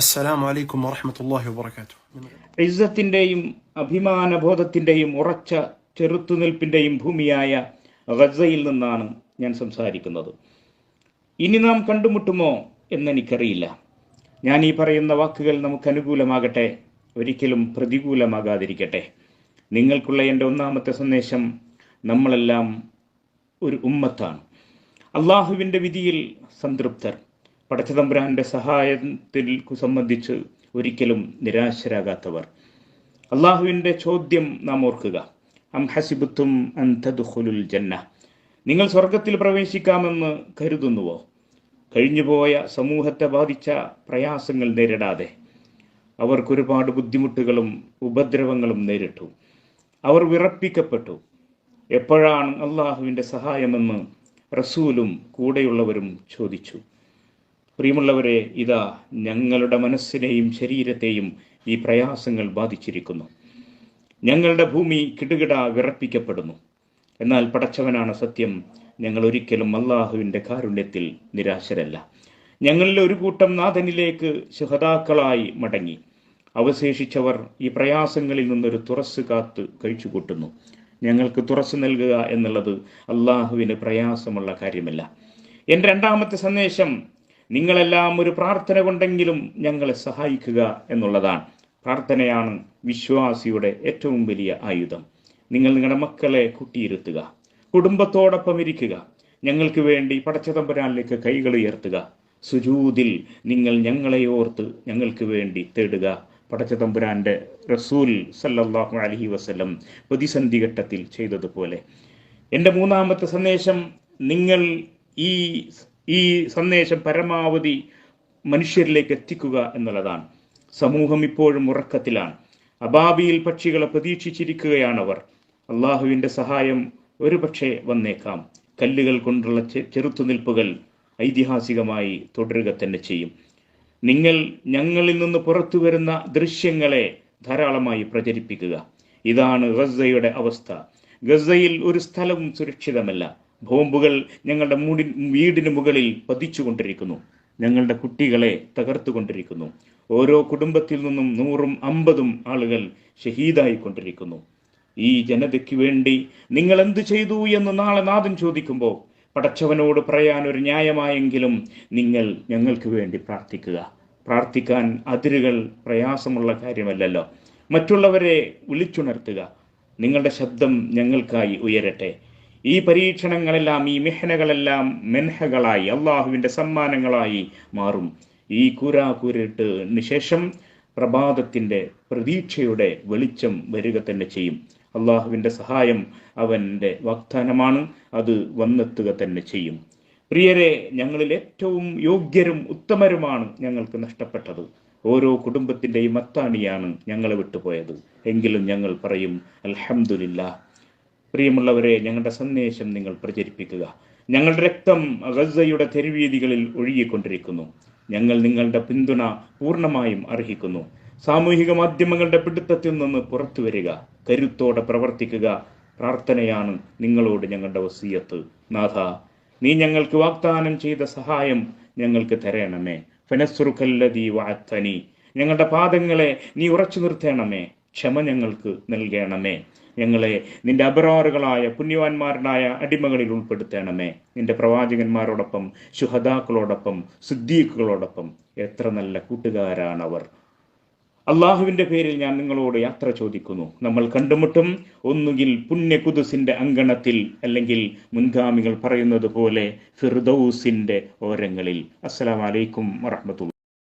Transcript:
അസ്സലാമലൈക്കും വറഹമത്തല്ലാഹി അഭിമാനബോധത്തിന്റെയും ഉറച്ച ചെറുത്തുനിൽപ്പിന്റെയും ഭൂമിയായ ഗസയിൽ നിന്നാണ് ഞാൻ സംസാരിക്കുന്നത്. ഇനി നാം കണ്ടുമുട്ടുമോ എന്നെനിക്കറിയില്ല. ഞാൻ ഈ പറയുന്ന വാക്കുകൾ നമുക്ക് അനുകൂലമാകട്ടെ ഒരിക്കലും പ്രതികൂലമാകാതിരിക്കട്ടെ. നിങ്ങൾക്കുള്ള എന്റെ ഒന്നാമത്തെ സന്ദേശം നമ്മളെല്ലാം ഒരു ഉമ്മത്താണ്. അള്ളാഹുവിന്റെ വിധിയിൽ സംതൃപ്തർ. പടച്ചതമ്പുരാന്റെ സഹായത്തിൽ സംബന്ധിച്ച് ഒരിക്കലും നിരാശരാകാത്തവർ. അള്ളാഹുവിന്റെ ചോദ്യം നാം ഓർക്കുക. അം ഹസിബുത്തും അന്തദുഖുലുൽ ജന്ന. നിങ്ങൾ സ്വർഗത്തിൽ പ്രവേശിക്കാമെന്ന് കരുതുന്നുവോ? കഴിഞ്ഞുപോയ സമൂഹത്തെ ബാധിച്ച പ്രയാസങ്ങൾ നേരിടാതെ. അവർക്ക് ഒരുപാട് ബുദ്ധിമുട്ടുകളും ഉപദ്രവങ്ങളും നേരിട്ടു. അവർ വിറപ്പിക്കപ്പെട്ടു. എപ്പോഴാണ് അള്ളാഹുവിന്റെ സഹായമെന്ന് റസൂലും കൂടെയുള്ളവരും ചോദിച്ചു. പ്രിയമുള്ളവരെ ഇതാ ഞങ്ങളുടെ മനസ്സിനെയും ശരീരത്തെയും ഈ പ്രയാസങ്ങൾ ബാധിച്ചിരിക്കുന്നു. ഞങ്ങളുടെ ഭൂമി കിടുകിട വിറപ്പിക്കപ്പെടുന്നു. എന്നാൽ പടച്ചവനാണ് സത്യം ഞങ്ങൾ ഒരിക്കലും അള്ളാഹുവിന്റെ കാരുണ്യത്തിൽ നിരാശരല്ല. ഞങ്ങളിൽ ഒരു കൂട്ടം നാഥനിലേക്ക് ശുഹതാക്കളായി മടങ്ങി. അവശേഷിച്ചവർ ഈ പ്രയാസങ്ങളിൽ നിന്നൊരു തുറസ് കാത്ത് കഴിച്ചുകൂട്ടുന്നു. ഞങ്ങൾക്ക് തുറസ് നൽകുക എന്നുള്ളത് അള്ളാഹുവിന് പ്രയാസമുള്ള കാര്യമല്ല. എന്റെ രണ്ടാമത്തെ സന്ദേശം നിങ്ങളെല്ലാം ഒരു പ്രാർത്ഥന കൊണ്ടെങ്കിലും ഞങ്ങളെ സഹായിക്കുക എന്നുള്ളതാണ്. പ്രാർത്ഥനയാണ് വിശ്വാസിയുടെ ഏറ്റവും വലിയ ആയുധം. നിങ്ങൾ നിങ്ങളുടെ മക്കളെ കുട്ടിയിരുത്തുക. കുടുംബത്തോടൊപ്പം ഇരിക്കുക. ഞങ്ങൾക്ക് വേണ്ടി പടച്ചതമ്പരാനിലേക്ക് കൈകൾ ഉയർത്തുക. സുജൂതിൽ നിങ്ങൾ ഞങ്ങളെ ഓർത്ത് ഞങ്ങൾക്ക് വേണ്ടി തേടുക. പടച്ചതമ്പുരാന്റെ റസൂൽ സല്ലാഹു അലഹി വസ്ലം പ്രതിസന്ധി ഘട്ടത്തിൽ ചെയ്തതുപോലെ. എന്റെ മൂന്നാമത്തെ സന്ദേശം നിങ്ങൾ ഈ ഈ സന്ദേശം പരമാവധി മനുഷ്യരിലേക്ക് എത്തിക്കുക എന്നുള്ളതാണ്. സമൂഹം ഇപ്പോഴും ഉറക്കത്തിലാണ്. അബാബിയിൽ പക്ഷികളെ പ്രതീക്ഷിച്ചിരിക്കുകയാണവർ. അള്ളാഹുവിന്റെ സഹായം ഒരുപക്ഷെ വന്നേക്കാം. കല്ലുകൾ കൊണ്ടുള്ള ചെറുത്തുനിൽപ്പുകൾ ഐതിഹാസികമായി തുടരുക തന്നെ ചെയ്യും. നിങ്ങൾ ഞങ്ങളിൽ നിന്ന് പുറത്തു വരുന്ന ദൃശ്യങ്ങളെ ധാരാളമായി പ്രചരിപ്പിക്കുക. ഇതാണ് ഗസയുടെ അവസ്ഥ. ഗസയിൽ ഒരു സ്ഥലവും സുരക്ഷിതമല്ല. ബോംബുകൾ ഞങ്ങളുടെ മൂടി വീടിന് മുകളിൽ പതിച്ചുകൊണ്ടിരിക്കുന്നു. ഞങ്ങളുടെ കുട്ടികളെ തകർത്തുകൊണ്ടിരിക്കുന്നു. ഓരോ കുടുംബത്തിൽ നിന്നും നൂറും അമ്പതും ആളുകൾ ഷഹീദായിക്കൊണ്ടിരിക്കുന്നു. ഈ ജനതയ്ക്ക് വേണ്ടി നിങ്ങൾ എന്ത് ചെയ്തു എന്ന് നാളെ നാഥൻ ചോദിക്കുമ്പോൾ പടച്ചവനോട് പറയാൻ ഒരു ന്യായമായെങ്കിലും നിങ്ങൾ ഞങ്ങൾക്ക് വേണ്ടി പ്രാർത്ഥിക്കുക. പ്രാർത്ഥിക്കാൻ അതിരുകൾ പ്രയാസമുള്ള കാര്യമല്ലല്ലോ. മറ്റുള്ളവരെ വിളിച്ചുണർത്തുക. നിങ്ങളുടെ ശബ്ദം ഞങ്ങൾക്കായി ഉയരട്ടെ. ഈ പരീക്ഷണങ്ങളെല്ലാം ഈ മെഹനകളെല്ലാം മെൻഹകളായി അള്ളാഹുവിന്റെ സമ്മാനങ്ങളായി മാറും. ഈ കൂരാകൂരിട്ട് ശേഷം പ്രഭാതത്തിന്റെ പ്രതീക്ഷയുടെ വെളിച്ചം വരിക തന്നെ ചെയ്യും. അള്ളാഹുവിന്റെ സഹായം അവന്റെ വാഗ്ദാനമാണ് അത് വന്നെത്തുക തന്നെ ചെയ്യും. പ്രിയരെ ഞങ്ങളിൽ ഏറ്റവും യോഗ്യരും ഉത്തമരുമാണ് ഞങ്ങൾക്ക് നഷ്ടപ്പെട്ടത്. ഓരോ കുടുംബത്തിന്റെയും അത്താണിയാണ് ഞങ്ങളെ വിട്ടുപോയത്. എങ്കിലും ഞങ്ങൾ പറയും അൽഹംദുലില്ലാ പ്രിയമുള്ളവരെ ഞങ്ങളുടെ സന്ദേശം നിങ്ങൾ പ്രചരിപ്പിക്കുക. ഞങ്ങളുടെ രക്തം ഗസയുടെ തെരുവീതികളിൽ ഒഴുകിക്കൊണ്ടിരിക്കുന്നു. ഞങ്ങൾ നിങ്ങളുടെ പിന്തുണ പൂർണമായും അർഹിക്കുന്നു. സാമൂഹിക മാധ്യമങ്ങളുടെ പിടുത്തത്തിൽ നിന്ന് പുറത്തു വരിക കരുത്തോടെ പ്രവർത്തിക്കുക പ്രാർത്ഥനയാണ് നിങ്ങളോട് ഞങ്ങളുടെ വസീയത്ത്. നാഥ നീ ഞങ്ങൾക്ക് വാഗ്ദാനം ചെയ്ത സഹായം ഞങ്ങൾക്ക് തരണമേ. ഫനസ്രുഖല്ലദീ വാത്തനി ഞങ്ങളുടെ പാദങ്ങളെ നീ ഉറച്ചു നിർത്തണമേ ക്ഷമ ഞങ്ങൾക്ക് നൽകണമേ. ഞങ്ങളെ നിന്റെ അപരാറുകളായ പുണ്യവാന്മാരുടായ അടിമകളിൽ ഉൾപ്പെടുത്തണമേ. നിന്റെ പ്രവാചകന്മാരോടൊപ്പം ശുഹദാക്കളോടൊപ്പം സുദ്ദീഖുകളോടൊപ്പം എത്ര നല്ല കൂട്ടുകാരാണവർ. അള്ളാഹുവിന്റെ പേരിൽ ഞാൻ നിങ്ങളോട് യാത്ര ചോദിക്കുന്നു. നമ്മൾ കണ്ടുമുട്ടും ഒന്നുകിൽ പുണ്യകുതുസിന്റെ അങ്കണത്തിൽ അല്ലെങ്കിൽ മുൻഗാമികൾ പറയുന്നത് പോലെ ഫിർദൌസിന്റെ ഓരങ്ങളിൽ. അസ്സലാമലൈക്കും വറഹമത്തുള്ള